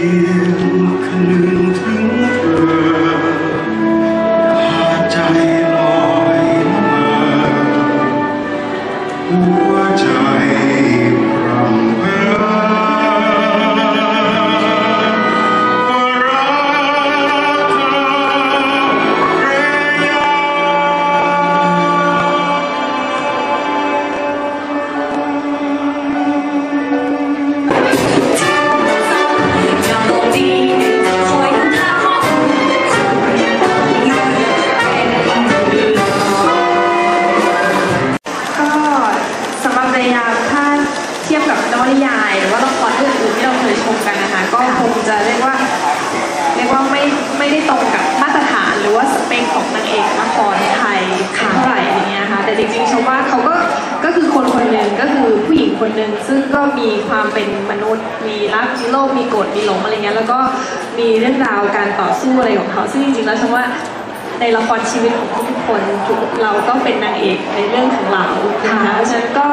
You. ยาถ้าเทียบกับน้องยาย หรือว่าละครเรื่องอื่นที่เราเคยชมกันนะคะ ก็คงจะเรียกว่าเรียกว่าไม่ไม่ได้ตรงกับมาตรฐานหรือว่าสเปคของนางเอกละครไทยเท่าไหร่อย่างเงี้ยค่ะแต่จริงๆชมว่าเขาก็ก็คือคนคนหนึ่งก็คือผู้หญิงคนหนึ่งซึ่งก็มีความเป็นมนุษย์ มีรักมีโลภมีโกรธมีหลงอะไรเงี้ยแล้วก็มีเรื่องราวการต่อสู้อะไรของเขาซึ่งจริงๆแล้วชมว่า ในละครชีวิตของทุกๆคนทุกเราก็เป็นนางเอกในเรื่องของเรานะคะเพราะฉะนั้นก็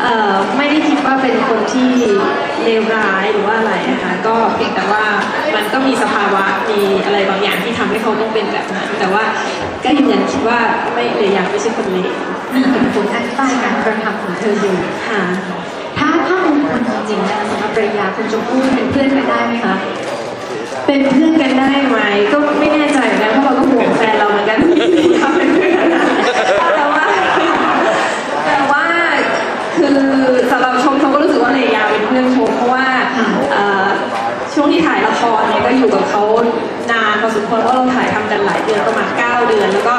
เอ่อไม่ได้คิดว่าเป็นคนที่เลวร้ายหรือว่าอะไรนะคะก็เพียงแต่ว่ามันก็มีสภาวะมีอะไรบางอย่างที่ทำให้เขาต้องเป็นแบบนั้นแต่ว่าก็ยืนยันคิดว่าไม่เลยอยากไม่ใช่คนเลวมีเหตุผลอธิบายการกระทำของเธออยู่ค่ะถ้าถ้ามุมคนจริงๆนะสำหรับภรรยาคุณชมพู่เป็นเพื่อนกันได้ไหมคะเป็นเพื่อนกันได้ไหมก็ไม่แน่ รเนี่ยก็อยู่กับเขานานพอสมควรเพราะเราถ่ายทำกันหลายเดือนประมาณ 9 เดือน แล้วก็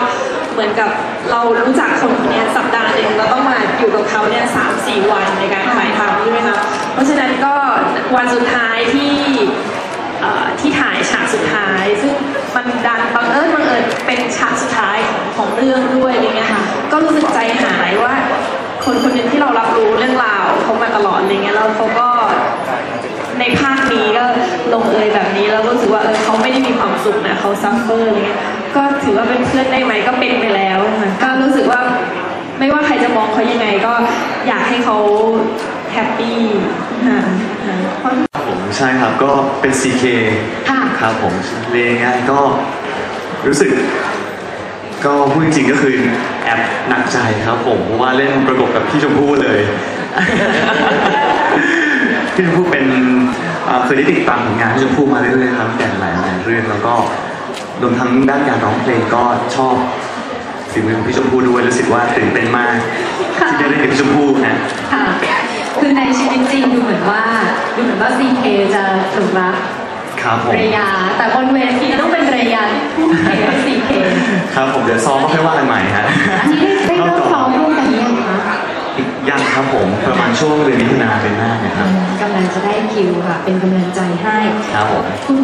เหมือนกับเรารู้จักคนคนเนี้ยสัปดาห์หนึ่งเราต้องมาอยู่กับเขาเนี่ยสามสี่วันในการถ่ายทำใช่ไหมคะเพราะฉะนั้นก็วันสุดท้ายที่เอ่อที่ถ่ายฉากสุดท้าย สุขนะเขาซัฟเฟอร์อะไรเงี้ยก็ถือว่าเป็นเพื่อนได้ไหมก็เป็นไปแล้วค่ะก็รู้สึกว่าไม่ว่าใครจะมองเขายังไงก็อยากให้เขาแฮปปี้ค่ะค่ะผมใช่ครับก็เป็น CK ค่ะครับผมเรียนง่ายก็รู้สึก ก็พูดจริงๆก็คือแอบหนักใจครับผมเพราะว่าเล่นประกบกับพี่ชมพู่เลยพี่ชมพู่เป็น เอ่อเคยได้ติดตามผลงานพี่ชมพู่มาเรื่อยๆครับแต่หลายหลายๆเรื่องแล้วก็รวมทั้งด้านการร้องเพลงก็ชอบฝีมือของพี่ชมพู่ด้วยรู้สึกว่าตื่นเต้นมากที่ได้เล่นกับพี่ชมพู่นะค่ะคือในชีวิตจริงดูเหมือนว่าดูเหมือนว่า CK จะหลงรักครับผภรมรยาแต่บนเวทีต้องเป็นภรรยาที่ทุ่มเทให้ CK ครับผมเดี๋ยวซ้อมก็ค่อยว่ากันใหม่ฮะอันนี้ได้ได้เริ่มซ้อมร่วมกันหรือยังคะอีกยังครับผมประมาณ ช่วงเดือนมิถุนาเป็นหน้าเนยครับ กำลังจะได้คิวค่ะ เป็นกำลังใจให้ครับผม คุณ